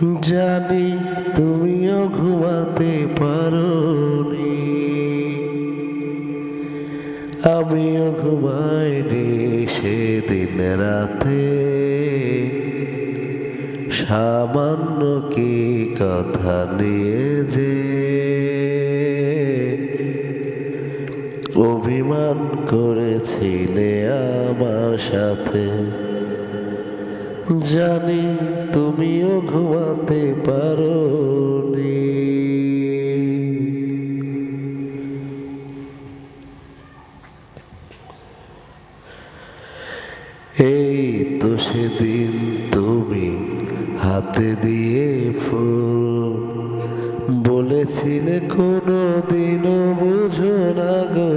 জানি তুমিও ঘুমাতে পারোনি। আমিও ঘুমাইনি সেদিন রাতে। সামান্য কি কথা নিয়ে যে অভিমান করেছিলে আমার সাথে। জানি তুমিও ঘুমাতে পারোনি। এই তো সেদিন তুমি হাতে দিয়ে ফুল বলেছিলে কোনো দিনও বুঝো না গো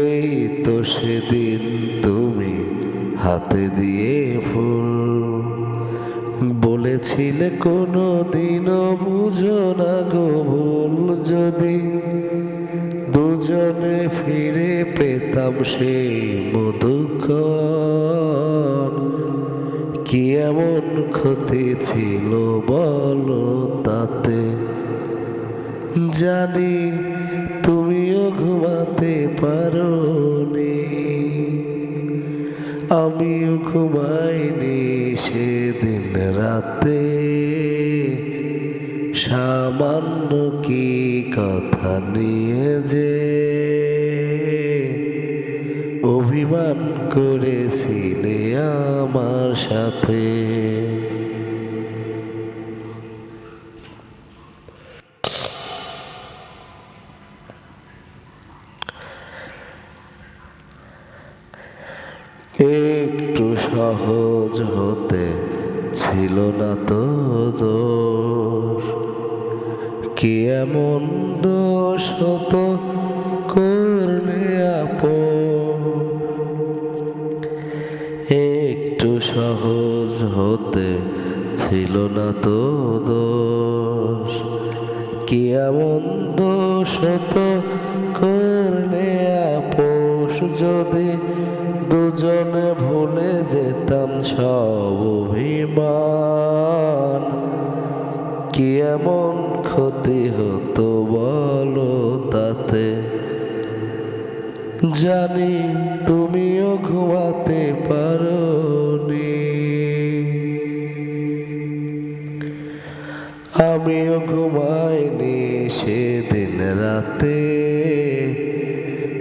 এই তো সেদিন তুমি হাতে দিয়ে ফুল বলেছিলে কোনো দিনও বুঝো না গো ভুল। যদি দুজনে ফিরে পেতাম সেই মধুক্ষণ কি এমন ক্ষতি ছিল বলো তাতে? জানি তুমিও ঘুমাতে পারোনি। আমিও ঘুমাইনি সেদিন রাতে। সামান্য কি কথা নিয়ে যে অভিমান করেছিলে আমার সাথে। একটু সহজ হতে ছিল না তো দোষ। কি এমন দোষ হতো করলে আপন? একটু সহজ হতে ছিল না তো দোষ। কি এমন দোষ হতো আপোষ যদি দুজনে ভুলে যেতাম সব অভিমান, কি এমন ক্ষতি হতো বলো তাতে? জানি তুমিও ঘুমাতে পারোনি। আমিও ঘুমাইনি সেদিন রাতে।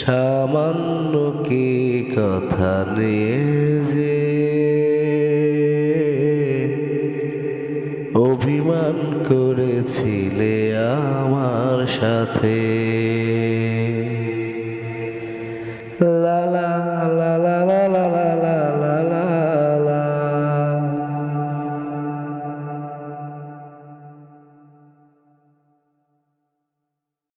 সামান্য কি কথা নিয়ে যে অভিমান করেছিলে আমার সাথে।